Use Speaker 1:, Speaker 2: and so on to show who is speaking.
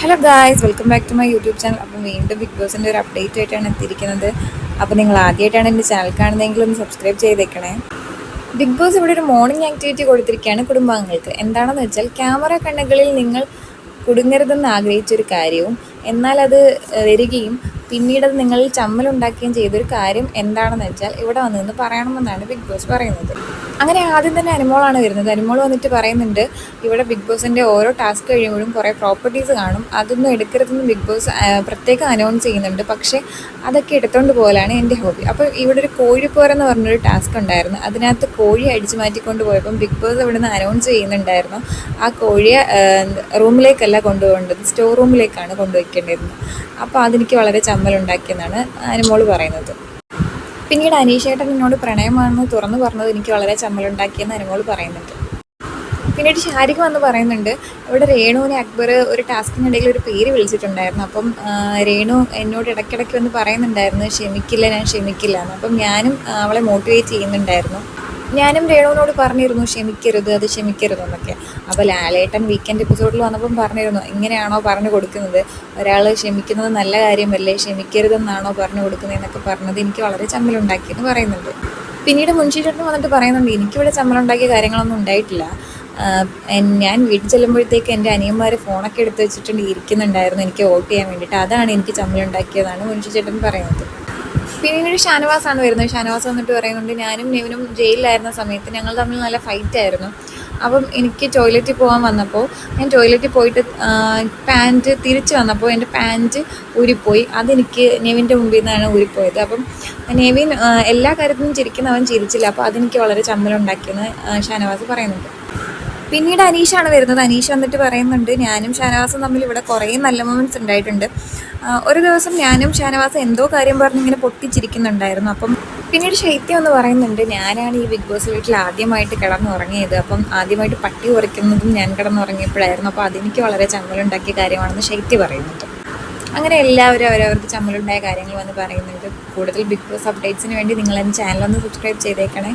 Speaker 1: Hello guys welcome back to my YouTube channel അപ്പം വീണ്ടും big ബോസിന്റെ ഒരു അപ്ഡേറ്റ് ആയിട്ടാണ് എത്തിയിരിക്കുന്നത്. അപ്പോൾ നിങ്ങൾ ആദ്യമായിട്ടാണ് എന്റെ ചാനൽ കാണുന്നതെങ്കിൽ ഒന്ന് സബ്സ്ക്രൈബ് ചെയ്തേക്കണേ. ബിഗ് ബോസ് ഇവിടെ ഒരു മോർണിംഗ് ആക്ടിവിറ്റി കൊടുത്തിരിക്കുകയാണ് കുടുംബാംഗങ്ങൾക്ക്. എന്താണെന്ന് വെച്ചാൽ ക്യാമറ കണ്ണുകളിൽ നിങ്ങൾ കുടുങ്ങരുതെന്ന് ആഗ്രഹിച്ചൊരു കാര്യവും എന്നാൽ അത് വരികയും പിന്നീട് അത് നിങ്ങളിൽ ചമ്മലുണ്ടാക്കുകയും ചെയ്തൊരു കാര്യം എന്താണെന്ന് വെച്ചാൽ ഇവിടെ വന്നു പറയണമെന്നാണ് ബിഗ് ബോസ് പറയുന്നത്. അങ്ങനെ ആദ്യം തന്നെ അനുമോളാണ് വരുന്നത്. അനുമോൾ വന്നിട്ട് പറയുന്നുണ്ട് ഇവിടെ ബിഗ് ബോസിന്റെ ഓരോ ടാസ്ക് കഴിയുമ്പോഴും കുറേ പ്രോപ്പർട്ടീസ് കാണും. അതൊന്നും എടുക്കരുതെന്ന് ബിഗ് ബോസ് പ്രത്യേകം അനൗൺസ് ചെയ്യുന്നുണ്ട്. പക്ഷേ അതൊക്കെ എടുത്തുകൊണ്ട് പോകലാണ് എന്റെ ഹോബി അപ്പോൾ ഇവിടെ ഒരു കോഴിപ്പോരെന്ന് പറഞ്ഞൊരു ടാസ്ക് ഉണ്ടായിരുന്നു. അതിനകത്ത് കോഴി അടിച്ചു മാറ്റിക്കൊണ്ട് പോയപ്പം ബിഗ് ബോസ് ഇവിടെ നിന്ന് അനൗൺസ് ചെയ്യുന്നുണ്ടായിരുന്നു. ആ കോഴിയെ റൂമിലേക്കല്ല കൊണ്ടുപോകേണ്ടത് സ്റ്റോർ റൂമിലേക്കാണ് കൊണ്ടുവയ്ക്കേണ്ടിയിരുന്നത് അപ്പോൾ അതെനിക്ക് വളരെ ചമ്മലുണ്ടാക്കിയെന്നാണ് അനുമോൾ പറയുന്നത്. പിന്നീട് അനീഷേട്ടൻ എന്നോട് പ്രണയമാണെന്ന് തുറന്നു പറഞ്ഞത് എനിക്ക് വളരെ ചമ്മലുണ്ടാക്കിയെന്ന് അനുമോൾ പറയുന്നുണ്ട്. പിന്നീട് ഷാരിഖ് വന്ന് പറയുന്നുണ്ട് ഇവിടെ രേണുവിനെ അക്ബർ ഒരു ടാസ്കിനിടയിൽ ഒരു പേര് വിളിച്ചിട്ടുണ്ടായിരുന്നു. അപ്പം രേണു എന്നോട് ഇടയ്ക്കിടയ്ക്ക് വന്ന് പറയുന്നുണ്ടായിരുന്നു ക്ഷമിക്കില്ല ഞാൻ ക്ഷമിക്കില്ല എന്ന്. അപ്പം ഞാനും അവളെ മോട്ടിവേറ്റ് ചെയ്യുന്നുണ്ടായിരുന്നു. ഞാനും രേണുവിനോട് പറഞ്ഞിരുന്നു ക്ഷമിക്കരുത് അത് ക്ഷമിക്കരുത് എന്നൊക്കെ. അപ്പോൾ ലാലേട്ടൻ വീക്കെൻഡ് എപ്പിസോഡിൽ വന്നപ്പം പറഞ്ഞിരുന്നു ഇങ്ങനെയാണോ പറഞ്ഞു കൊടുക്കുന്നത്? ഒരാൾ ക്ഷമിക്കുന്നത് നല്ല കാര്യമല്ലേ? ക്ഷമിക്കരുതെന്നാണോ പറഞ്ഞു കൊടുക്കുന്നത് എന്നൊക്കെ പറഞ്ഞത് എനിക്ക് വളരെ ചമ്മലുണ്ടാക്കിയെന്ന് പറയുന്നുണ്ട്. പിന്നീട് മുൻഷി ചേട്ടൻ വന്നിട്ട് പറയുന്നുണ്ട് എനിക്കിവിടെ ചമ്മലുണ്ടാക്കിയ കാര്യങ്ങളൊന്നും ഉണ്ടായിട്ടില്ല. ഞാൻ വീട്ടിൽ ചെല്ലുമ്പോഴത്തേക്ക് എന്റെ അനിയന്മാർ ഫോണൊക്കെ എടുത്ത് വെച്ചിട്ടുണ്ട് ഇരിക്കുന്നുണ്ടായിരുന്നു എനിക്ക് വോട്ട് ചെയ്യാൻ വേണ്ടിയിട്ട്. അതാണ് എനിക്ക് ചമ്മലുണ്ടാക്കിയതാണ് മുൻഷി ചേട്ടൻ പറയുന്നത്. പിന്നീട് ഷാനവാസാണ് വരുന്നത്. ഷാനവാസ് വന്നിട്ട് പറയുന്നുണ്ട് ഞാനും നെവിനും ജയിലിലായിരുന്ന സമയത്ത് ഞങ്ങൾ തമ്മിൽ നല്ല ഫൈറ്റ് ആയിരുന്നു. അപ്പം എനിക്ക് ടോയ്ലറ്റിൽ പോകാൻ വന്നപ്പോൾ ഞാൻ ടോയ്ലറ്റിൽ പോയിട്ട് പാന്റ് തിരിച്ച് വന്നപ്പോൾ എന്റെ പാന്റ് ഊരിപ്പോയി. അതെനിക്ക് നെവിന്റെ മുമ്പിൽ നിന്നാണ് ഊരിപ്പോയത്. അപ്പം നെവിൻ എല്ലാ കാര്യത്തിനും ചിരിക്കുന്നവൻ ചിരിച്ചില്ല. അപ്പോൾ അതെനിക്ക് വളരെ ചമ്മലുണ്ടാക്കിയെന്ന് ഷാനവാസ് പറയുന്നുണ്ട്. പിന്നീട് അനീഷാണ് വരുന്നത്. അനീഷ് വന്നിട്ട് പറയുന്നുണ്ട് ഞാനും ഷാനവാസും തമ്മിൽ ഇവിടെ കുറേ നല്ല മൊമെന്റ്സ് ഉണ്ടായിട്ടുണ്ട്. ഒരു ദിവസം ഞാനും ഷാനവാസും എന്തോ കാര്യം പറഞ്ഞ് ഇങ്ങനെ പൊട്ടിച്ചിരിക്കുന്നുണ്ടായിരുന്നു. അപ്പം പിന്നീട് ശൈത്യം എന്ന് പറയുന്നുണ്ട് ഞാനാണ് ഈ ബിഗ് ബോസ് വീട്ടിൽ ആദ്യമായിട്ട് കിടന്നുറങ്ങിയത്. അപ്പം ആദ്യമായിട്ട് പട്ടി ഉറയ്ക്കുന്നതും ഞാൻ കിടന്നുറങ്ങിയപ്പോഴായിരുന്നു. അപ്പോൾ അതെനിക്ക് വളരെ ചമ്മലുണ്ടാക്കിയ കാര്യമാണെന്ന് ശൈത്യ പറയുന്നുണ്ട്. അങ്ങനെ എല്ലാവരും അവരവർക്ക് ചമ്മലുണ്ടായ കാര്യങ്ങൾ വന്ന് പറയുന്നുണ്ട്. കൂടുതൽ ബിഗ് ബോസ് അപ്ഡേറ്റ്സിന് വേണ്ടി നിങ്ങൾ എന്റെ ചാനലൊന്ന് സബ്സ്ക്രൈബ് ചെയ്തേക്കണേ.